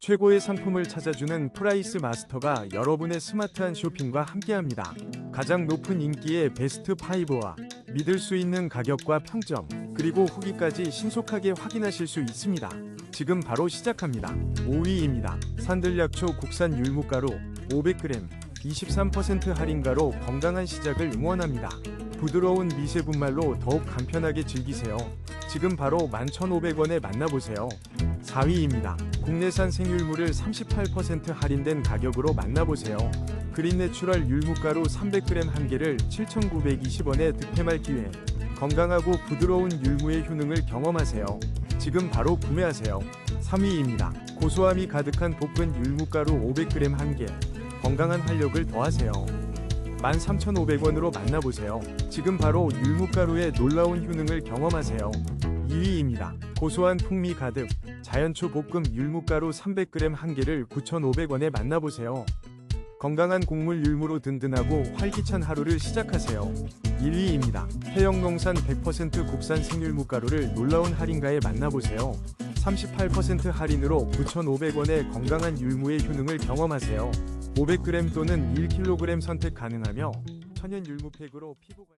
최고의 상품을 찾아주는 프라이스 마스터가 여러분의 스마트한 쇼핑과 함께합니다. 가장 높은 인기의 베스트 5와 믿을 수 있는 가격과 평점, 그리고 후기까지 신속하게 확인하실 수 있습니다. 지금 바로 시작합니다. 5위입니다. 산들약초 국산 율무가루 500g 23% 할인가로 건강한 시작을 응원합니다. 부드러운 미세분말로 더욱 간편하게 즐기세요. 지금 바로 11,500원에 만나보세요. 4위입니다. 국내산 생율무를 38% 할인된 가격으로 만나보세요. 그린내추럴 율무가루 300g 한 개를 7,920원에 득템할 기회. 건강하고 부드러운 율무의 효능을 경험하세요. 지금 바로 구매하세요. 3위입니다. 고소함이 가득한 볶은 율무가루 500g 한 개. 건강한 활력을 더하세요. 13,500원으로 만나보세요. 지금 바로 율무가루의 놀라운 효능을 경험하세요. 2위입니다. 고소한 풍미 가득 자연초 볶음 율무가루 300g 한 개를 9,500원에 만나보세요. 건강한 곡물 율무로 든든하고 활기찬 하루를 시작하세요. 1위입니다. 해영농산 100% 국산 생율무가루를 놀라운 할인가에 만나보세요. 38% 할인으로 9,500원의 건강한 율무의 효능을 경험하세요. 500g 또는 1kg 선택 가능하며 천연 율무팩으로 피부 관-